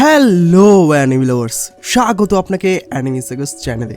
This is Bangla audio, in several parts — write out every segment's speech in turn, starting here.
হ্যালো অ্যানিমি লাভার্স স্বাগত আপনাকে অ্যানিমি সেগস চ্যানেলে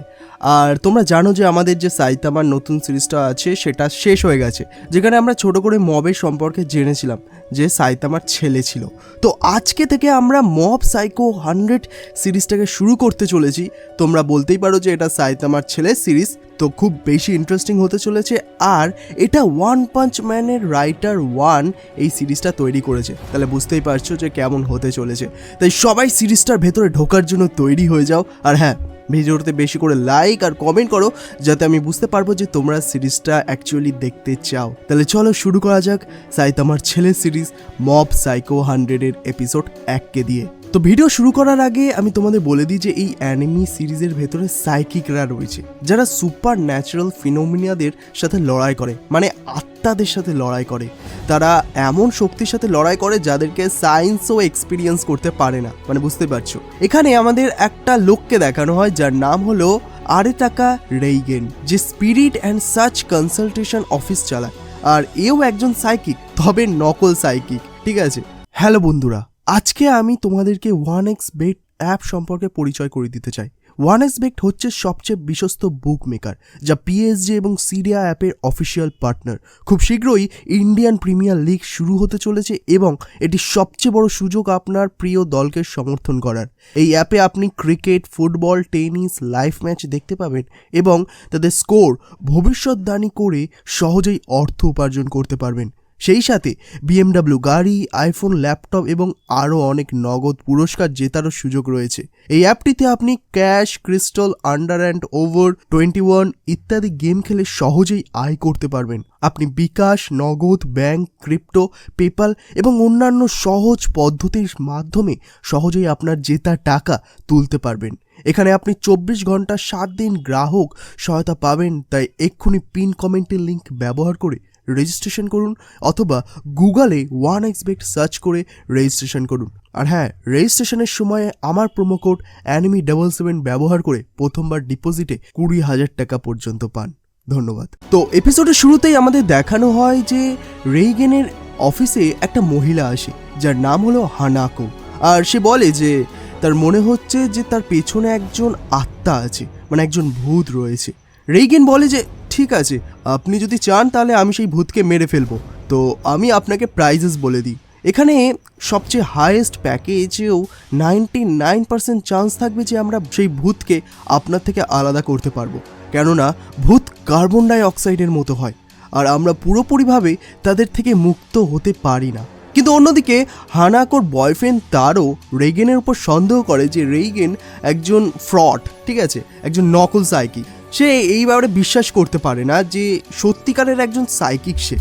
আর তোমরা জানো যে আমাদের যে সাইতামার নতুন সিরিজটা আছে, সেটা শেষ হয়ে গেছে। যেখানে আমরা ছোট করে মবের সম্পর্কে জেনেছিলাম, যে সাইতামার ছেলে ছিল। তো আজকে থেকে আমরা মব সাইকো হান্ড্রেড সিরিজটাকে শুরু করতে চলেছি। তোমরা বলতেই পারো যে এটা সাইতামার ছেলে সিরিজ। তো খুব বেশি ইন্টারেস্টিং হতে চলেছে আর এটা ওয়ান পাঞ্চ ম্যানের রাইটার ওয়ান এই সিরিজটা তৈরি করেছে। তাহলে বুঝতেই পারছ যে কেমন হতে চলেছে। তাই সবাই সিরিজটার ভেতরে ঢোকার জন্য তৈরি হয়ে যাও। আর হ্যাঁ ভিডিওতে বেশি করে লাইক আর কমেন্ট করো, যাতে আমি বুঝতে পারব যে তোমরা সিরিজটা অ্যাকচুয়ালি দেখতে চাও। তাহলে চলো শুরু করা যাক সাইতামার ছেলে সিরিজ মব সাইকো হান্ড্রেডের এপিসোড এককে দিয়ে। তো ভিডিও শুরু করার আগে আমি তোমাদের বলে দিই যে এই অ্যানিমি সিরিজের ভেতরে সাইকিকরা রয়েছে, যারা সুপার ন্যাচারাল ফিনোমিনিয়াদের সাথে লড়াই করে মানে আত্মাদের সাথে লড়াই করে। তারা এমন শক্তির সাথে লড়াই করে যাদেরকে সায়েন্সও এক্সপিরিয়েন্স করতে পারে না মানে বুঝতে পারছ? এখানে আমাদের একটা লোককে দেখানো হয় যার নাম হলো আরে টাকা রেইগেন, যে spirit and search consultation office চালায়। আর এও একজন সাইকিক তবে নকল সাইকিক ঠিক আছে? হ্যালো বন্ধুরা আজকে আমি তোমাদেরকে ওয়ান এক্স বেট অ্যাপ সম্পর্কে পরিচয় করে দিতে চাই। ওয়ান এক্স বেট হচ্ছে সবচেয়ে বিশ্বস্ত বুক মেকার যা পিএসজি এবং সিরিয়া অ্যাপের অফিসিয়াল পার্টনার খুব শীঘ্রই ইন্ডিয়ান প্রিমিয়ার লিগ শুরু হতে চলেছে এবং এটি সবচেয়ে বড় সুযোগ আপনার প্রিয় দলকে সমর্থন করার। এই অ্যাপে আপনি cricket football tennis live match দেখতে পাবেন এবং তাদের স্কোর ভবিষ্যৎবাণী করে সহজেই অর্থ উপার্জন করতে পারবেন। সেই সাথে বিএমডাব্লিউ গাড়ি আইফোন ল্যাপটপ এবং আরও অনেক নগদ পুরস্কার জেতারও সুযোগ রয়েছে। এই অ্যাপটিতে আপনি cash crystal under and over twenty one ইত্যাদি গেম খেলে সহজেই আয় করতে পারবেন। আপনি বিকাশ, নগদ ব্যাংক ক্রিপ্টো পেপাল এবং অন্যান্য সহজ পদ্ধতির মাধ্যমে সহজেই আপনার জেতা টাকা তুলতে পারবেন। এখানে আপনি চব্বিশ ঘণ্টা সাত দিন গ্রাহক সহায়তা পাবেন, তাই এক্ষুনি পিন কমেন্টের লিঙ্ক ব্যবহার করে রেজিস্ট্রেশন করুন অথবা গুগলে ওয়ান এক্সবেক্ট সার্চ করে রেজিস্ট্রেশন করুন। আর হ্যাঁ রেজিস্ট্রেশনের সময় আমার promo code anime double seven ব্যবহার করে প্রথমবার ডিপোজিটে কুড়ি হাজার টাকা পর্যন্ত পান। ধন্যবাদ। তো এপিসোডের শুরুতেই আমাদের দেখানো হয় যে রেইগেনের অফিসে একটা মহিলা আসে, যার নাম হলো হানাকো আর সে বলে যে তার মনে হচ্ছে যে তার পেছনে একজন আত্মা আছে মানে একজন ভূত রয়েছে। রেইগেন বলে যে ঠিক আছে, আপনি যদি চান তাহলে আমি সেই ভূতকে মেরে ফেলব। তো আমি আপনাকে প্রাইজেস বলে দিই। এখানে সবচেয়ে হায়েস্ট প্যাকেজেও নাইনটি নাইন পার্সেন্ট চান্স থাকবে যে আমরা সেই ভূতকে আপনার থেকে আলাদা করতে পারব। কেননা, ভূত কার্বন ডাই অক্সাইডের মতো হয়। আর আমরা পুরোপুরিভাবে তাদের থেকে মুক্ত হতে পারি না। কিন্তু অন্যদিকে হানাকোর বয়ফ্রেন্ড তারও রেগেনের উপর সন্দেহ করে যে রেইগেন একজন ফ্রড ঠিক আছে? একজন নকল সাইকিক সে এই ব্যাপারে বিশ্বাস করতে পারে না যে সত্যিকারের একজন সাইকিক সে।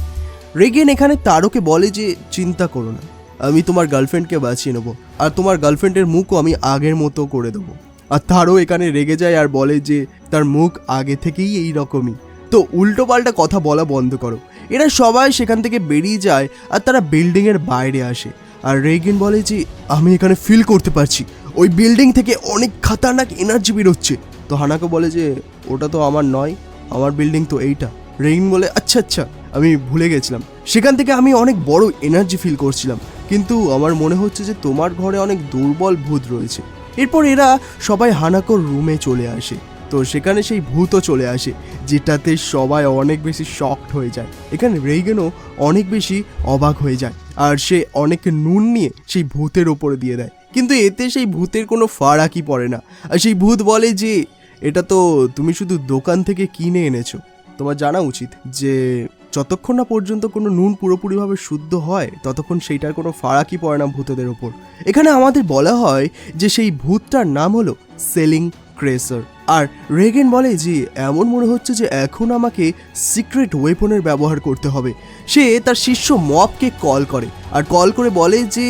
রেগেন এখানে তারোকে বলে যে, চিন্তা করো না, আমি তোমার গার্লফ্রেন্ডকে বাঁচিয়ে নেব, আর তোমার গার্লফ্রেন্ডের মুখও আমি আগের মতো করে দেবো। আর তারও এখানে রেগে যায় আর বলে যে, তার মুখ আগে থেকেই এই রকমই তো উল্টো পাল্টা কথা বলা বন্ধ করো। এরা সবাই সেখান থেকে বেরিয়ে যায় আর তারা বিল্ডিংয়ের বাইরে আসে। আর রেগেন বলে যে, আমি এখানে ফিল করতে পারছি। ওই বিল্ডিং থেকে অনেক খাতারনাক এনার্জি বেরোচ্ছে। তো হানাকে বলে যে, ওটা তো আমার নয়, আমার বিল্ডিং তো এইটা। রেইন বলে আচ্ছা আচ্ছা আমি ভুলে গেছিলাম। সেখান থেকে আমি অনেক বড় এনার্জি ফিল করছিলাম। কিন্তু আমার মনে হচ্ছে যে, তোমার ঘরে অনেক দুর্বল ভূত রয়েছে। এরপর এরা সবাই হানাকোর রুমে চলে আসে। তো সেখানে সেই ভূতও চলে আসে, যেটাতে সবাই অনেক বেশি শকড হয়ে যায়। এখানে রেইগেনও অনেক বেশি অবাক হয়ে যায় আর সে অনেক নুন নিয়ে সেই ভূতের ওপরে দিয়ে দেয়। কিন্তু এতে সেই ভূতের কোনো ফারাকই পড়ে না। আর সেই ভূত বলে যে এটা তো তুমি শুধু দোকান থেকে কিনে এনেছো। তোমার জানা উচিত যে, যতক্ষণ না পর্যন্ত কোনো নুন পুরোপুরিভাবে শুদ্ধ হয়, ততক্ষণ সেইটার কোনো ফারাকি পড়ে না ভূতেদের ওপর। এখানে আমাদের বলা হয় যে সেই ভূতটার নাম হলো সেলিং ক্রেসার আর রেগেন বলে যে এমন মনে হচ্ছে যে এখন আমাকে সিক্রেট ওয়েপনের ব্যবহার করতে হবে। সে তার শিষ্য মবকে কল করে, আর কল করে বলে যে,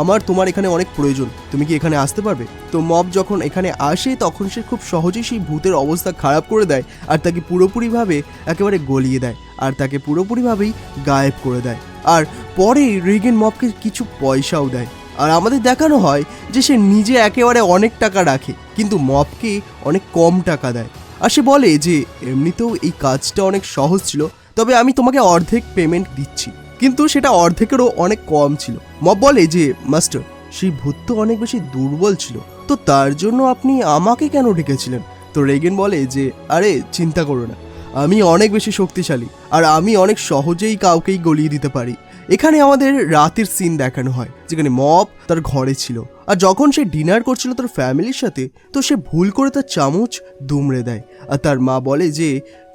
আমার তোমার এখানে অনেক প্রয়োজন, তুমি কি এখানে আসতে পারবে? তো মব যখন এখানে আসে, তখন সে খুব সহজেই সেই ভূতের অবস্থা খারাপ করে দেয়, আর তাকে পুরোপুরিভাবে একেবারে গলিয়ে দেয়, আর তাকে পুরোপুরিভাবেই গায়েব করে দেয়। আর পরে রেগেন মবকে কিছু পয়সাও দেয়। আর আমাদের দেখানো হয় যে সে নিজে একেবারে অনেক টাকা রাখে, কিন্তু মপকে অনেক কম টাকা দেয়। আর সে বলে যে, এমনিতেও এই কাজটা অনেক সহজ ছিল, তবে আমি তোমাকে অর্ধেক পেমেন্ট দিচ্ছি। কিন্তু সেটা অর্ধেকেরও অনেক কম ছিল। মব বলে যে, মাস্টার, সেই ভূত তো অনেক বেশি দুর্বল ছিল, তো তার জন্য আপনি আমাকে কেন ডেকেছিলেন? তো রেগেন বলে যে, আরে, চিন্তা করো না। আমি অনেক বেশি শক্তিশালী, আর আমি অনেক সহজেই কাউকেই গলিয়ে দিতে পারি। এখানে আমাদের রাতের সিন দেখানো হয়, যেখানে মপ তার ঘরে ছিল। আর যখন সে ডিনার করছিল তার ফ্যামিলির সাথে, তো সে ভুল করে তার চামচ দুমড়ে দেয়। আর তার মা বলে যে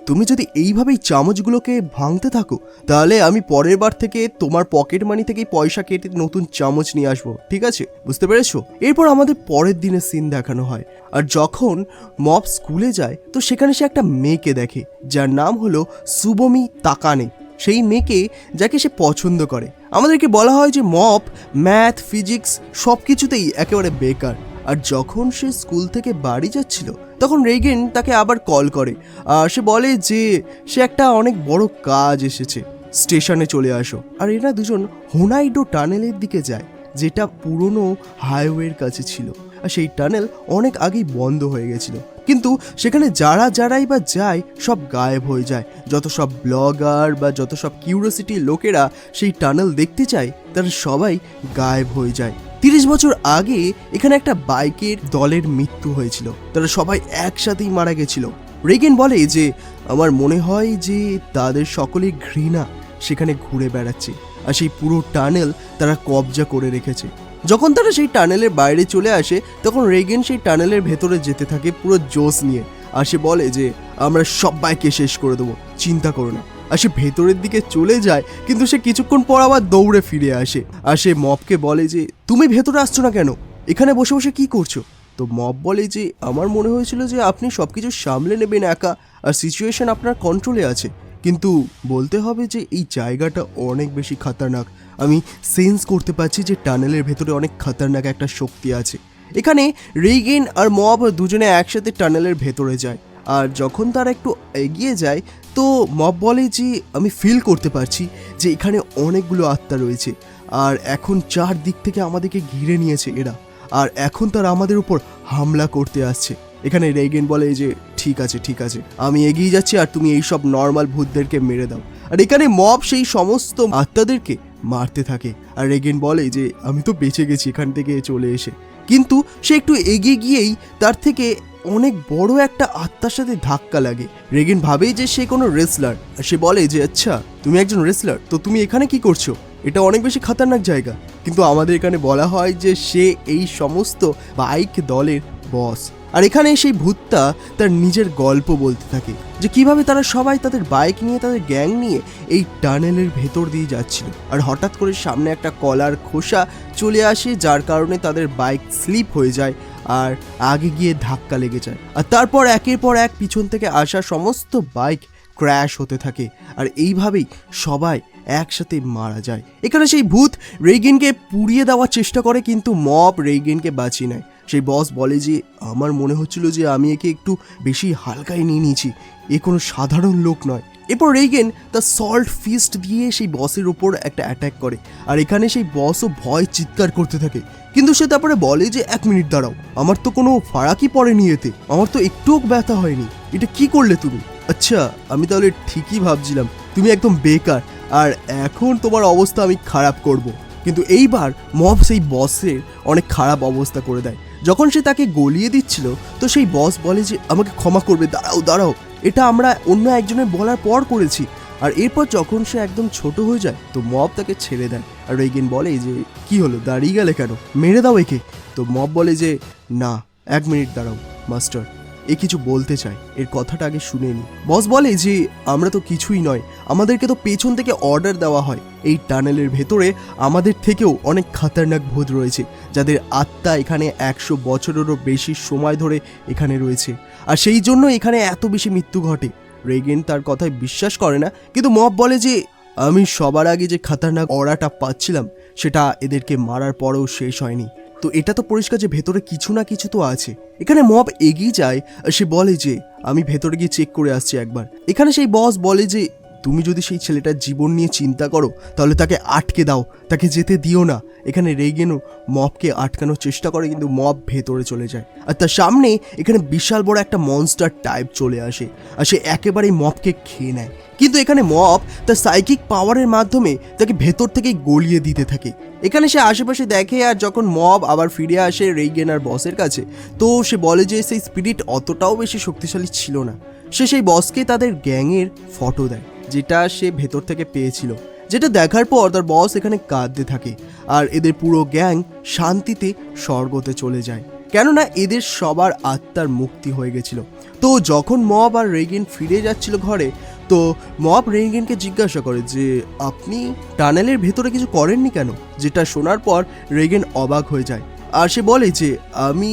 তুমি যদি এইভাবেই চামচগুলোকে ভাঙতে থাকো, তাহলে আমি পরের বার থেকে তোমার পকেট মানি থেকেই পয়সা কেটে নতুন চামচ নিয়ে আসব, ঠিক আছে? বুঝতে পেরেছ? এরপর আমাদের পরের দিনের সিন দেখানো হয়। আর যখন মব স্কুলে যায়, তো সেখানে সে একটা মেয়েকে দেখে, যার নাম হলো সুবমি তাকানে। সেই মেয়েকে যাকে সে পছন্দ করে। আমাদেরকে বলা হয় যে মপ ম্যাথ ফিজিক্স সব কিছুতেই একেবারে বেকার। আর যখন সে স্কুল থেকে বাড়ি যাচ্ছিল, তখন রেগেন তাকে আবার কল করে। আর সে বলে যে, সে একটা অনেক বড় কাজ এসেছে। স্টেশনে চলে আসো। আর এরা দুজন হোনাইডো টানেলের দিকে যায়, যেটা পুরনো হাইওয়ের কাছে ছিল। আর সেই টানেল অনেক আগেই বন্ধ হয়ে গেছিল। কিন্তু সেখানে যারা যারাই বা যায়, সব গায়েব হয়ে যায়। যত সব ব্লগার বা যত সব কিউরিয়াসিটি লোকেরা সেই টানেল দেখতে চায়, তারা সবাই গায়েব হয়ে যায়। তিরিশ বছর আগে এখানে একটা বাইকের দলের মৃত্যু হয়েছিল। তারা সবাই একসাথেই মারা গেছিল। রেগেন বলে যে, আমার মনে হয় যে তাদের সকলে ঘৃণা সেখানে ঘুরে বেড়াচ্ছে আর সেই পুরো টানেল তারা কবজা করে রেখেছে। যখন তারা সেই টানেলের বাইরে চলে আসে, তখন রেগেন সেই টানেলের ভেতরে যেতে থাকে পুরো জোশ নিয়ে। আর সে বলে যে, আমরা সবাইকে শেষ করে দেবো, চিন্তা করো না। আর সে ভেতরের দিকে চলে যায়, কিন্তু সে কিছুক্ষণ পর আবার দৌড়ে ফিরে আসে। আর সে মপকে বলে যে, তুমি ভেতরে আসছো না কেন? এখানে বসে বসে কি করছ? তো মব বলে যে, আমার মনে হয়েছিল যে আপনি সব কিছু সামলে নেবেন একা, আর সিচুয়েশন আপনার কন্ট্রোলে আছে। কিন্তু বলতে হবে যে, এই জায়গাটা অনেক বেশি খাতারনাক। আমি সেন্স করতে পারছি যে টানেলের ভেতরে অনেক খাতারনাক একটা শক্তি আছে। এখানে রেগেন আর মব দুজনে একসাথে টানেলের ভেতরে যায়। আর যখন তারা একটু এগিয়ে যায়, তো মব বলে যে, আমি ফিল করতে পারছি যে এখানে অনেকগুলো আত্মা রয়েছে। আর এখন চার দিক থেকে আমাদেরকে ঘিরে নিয়েছে এরা। আর এখন তারা আমাদের উপর হামলা করতে আসছে। এখানে রেগেন বলে যে, ঠিক আছে ঠিক আছে, আমি এগিয়ে যাচ্ছি আর তুমি এই সব নর্মাল ভূতদেরকে মেরে দাও। আর এখানে মব সেই সমস্ত আত্মাদেরকে মারতে থাকে। আর রেগেন বলে যে, আমি তো বেঁচে গেছি এখান থেকে চলে এসে। কিন্তু সে একটু এগিয়ে গিয়েই তার থেকে অনেক বড় একটা আত্মার সাথে ধাক্কা লাগে। রেগেন ভাবেই যে সে কোনো রেসলার আর সে বলে যে আচ্ছা তুমি একজন রেসলার তো তুমি এখানে কি করছ? এটা অনেক বেশি খাতারনাক জায়গা। কিন্তু আমাদের এখানে বলা হয় যে, সে এই সমস্ত বাইক দলের বস আর এখানে সেই ভূতটা তার নিজের গল্প বলতে থাকে, যে কীভাবে তারা সবাই তাদের বাইক নিয়ে, তাদের গ্যাং নিয়ে এই টানেলের ভেতর দিয়ে যাচ্ছিল। আর হঠাৎ করে সামনে একটা কলার খোসা চলে আসে, যার কারণে তাদের বাইক স্লিপ হয়ে যায় আর আগে গিয়ে ধাক্কা লেগে যায়। আর তারপর একের পর এক পিছন থেকে আসা সমস্ত বাইক ক্র্যাশ হতে থাকে। আর এইভাবেই সবাই একসাথে মারা যায়। এখানে সেই ভূত রেগেনকে পুড়িয়ে দেওয়ার চেষ্টা করে, কিন্তু মব রেগেনকে বাঁচিয়ে নেয়। সেই বস বলে যে, আমার মনে হচ্ছিল যে আমি একে একটু বেশি হালকায় নিয়ে নিয়েছি। এ কোনো সাধারণ লোক নয়। এরপর রেগেন তার সল্ট ফিস্ট দিয়ে সেই বসের উপর একটা অ্যাটাক করে। আর এখানে সেই বসও ভয় চিৎকার করতে থাকে। কিন্তু সে তারপরে বলে যে, এক মিনিট দাঁড়াও, আমার তো কোনো ফারাকই পড়েনি এতে। আমার তো একটুও ব্যথা হয়নি। এটা কি করলে তুমি? আচ্ছা আমি তাহলে ঠিকই ভাবছিলাম। তুমি একদম বেকার। আর এখন তোমার অবস্থা আমি খারাপ করব। কিন্তু এইবার মব সেই বসের অনেক খারাপ অবস্থা করে দেয়। যখন সে তাকে গলিয়ে দিচ্ছিল, তো সেই বস বলে যে, আমাকে ক্ষমা করবে, দাঁড়াও দাঁড়াও। এটা আমরা অন্য একজনের বলার পর করেছি। আর এরপর যখন সে একদম ছোট হয়ে যায়, তো মব তাকে ছেড়ে দেয়। আর রেগেন বলে যে, কি হলো? দাঁড়িয়ে গেলে কেন? মেরে দাও একে। তো মব বলে যে, না, এক মিনিট দাঁড়াও, মাস্টার। এ কিছু বলতে চায় এর কথাটা আগে শুনে নি। বস বলে যে, আমরা তো কিছুই নয়। আমাদেরকে তো পেছন থেকে অর্ডার দেওয়া হয়। এই টানেলের ভেতরে আমাদের থেকেও অনেক খাতারনাক ভূত রয়েছে, যাদের আত্মা এখানে একশো বছরেরও বেশি সময় ধরে এখানে রয়েছে। আর সেই জন্য এখানে এত বেশি মৃত্যু ঘটে। রেগেন তার কথায় বিশ্বাস করে না, কিন্তু মব বলে যে, আমি সবার আগে যে খাতারনাক অরাটা পাচ্ছিলাম, সেটা এদেরকে মারার পরেও শেষ হয়নি। তো এটা তো পরিষ্কার যে ভেতরে কিছু না কিছু তো আছে। এখানে মব এগিয়ে যায়, আর সে বলে যে, আমি ভেতরে গিয়ে চেক করে আসছি একবার। এখানে সেই বস বলে যে তুমি যদি সেই ছেলেটার জীবন নিয়ে চিন্তা করো, তাহলে তাকে আটকে দাও, তাকে যেতে দিও না। এখানে রেগেনও মবকে আটকানোর চেষ্টা করে, কিন্তু মব ভেতরে চলে যায়। আর তার সামনে এখানে বিশাল বড় একটা মনস্টার টাইপ চলে আসে, আর সে একেবারেই মবকে খেয়ে নেয়। কিন্তু এখানে মব তার সাইকিক পাওয়ারের মাধ্যমে তাকে ভেতর থেকেই গলিয়ে দিতে থাকে। এখানে সে আশেপাশে দেখে, আর যখন মব আবার ফিরে আসে রেইগেন আর বসের কাছে, তো সে বলে যে সেই স্পিরিট অতটাও বেশি শক্তিশালী ছিল না। সে সেই বসকে তাদের গ্যাংয়ের ফটো দেয়। যেটা সে ভেতর থেকে পেয়েছিল, যেটা দেখার পর তার বস এখানে কাঁদতে থাকে আর এদের পুরো গ্যাং শান্তিতে স্বর্গতে চলে যায়। কেননা এদের সবার আত্মার মুক্তি হয়ে গেছিল। তো যখন মব আর রেগেন ফিরে যাচ্ছিল ঘরে, তো মব রেগেনকে জিজ্ঞাসা করে যে, আপনি টানেলের ভেতরে কিছু করেননি কেন? যেটা শোনার পর রেগেন অবাক হয়ে যায়। আর সে বলে যে, আমি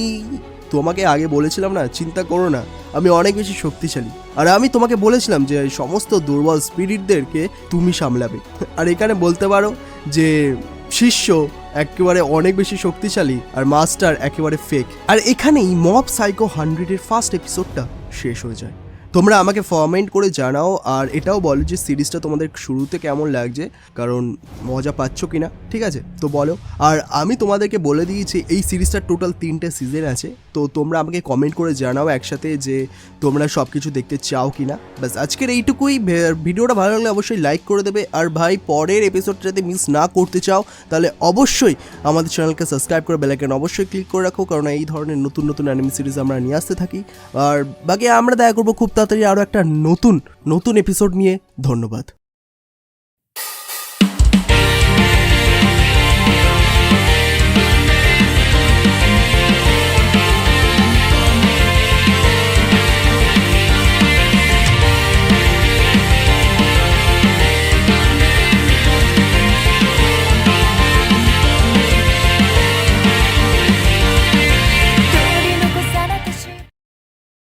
তোমাকে আগে বলেছিলাম না, চিন্তা করো না। আমি অনেক বেশি শক্তিশালী। আর আমি তোমাকে বলেছিলাম যে সমস্ত দুর্বল স্পিরিটদেরকে তুমি সামলাবে। আর এখানে বলতে পারো যে শিষ্য একেবারে অনেক বেশি শক্তিশালী আর মাস্টার একেবারে ফেক আর এখানেই মব সাইকো হান্ড্রেডের ফার্স্ট এপিসোডটা শেষ হয়ে যায়। তোমরা আমাকে ফরমেন্ট করে জানাও আর এটাও বলো যে সিরিজটা তোমাদের শুরুতে কেমন লাগছে, কারণ মজা পাচ্ছ কি না ঠিক আছে? তো বলো। আর আমি তোমাদেরকে বলে দিয়েছি, এই সিরিজটার টোটাল তিনটে সিজন আছে, তো তোমরা আমাকে কমেন্ট করে জানাও একসাথে যে তোমরা সব কিছু দেখতে চাও কি না ব্যাস, আজকের এইটুকুই। ভিডিওটা ভালো লাগলে অবশ্যই লাইক করে দেবে। আর ভাই, পরের এপিসোডটা যদি মিস না করতে চাও, তাহলে অবশ্যই আমাদের চ্যানেলকে সাবস্ক্রাইব করে বেলাইকেন অবশ্যই ক্লিক করে রাখো, কারণ এই ধরনের নতুন নতুন অ্যানিমি সিরিজ আমরা নিয়ে আসতে থাকি। আর বাকি আমরা দেখা করব খুব তাড়াতাড়ি আরও একটা নতুন নতুন এপিসোড নিয়ে ধন্যবাদ।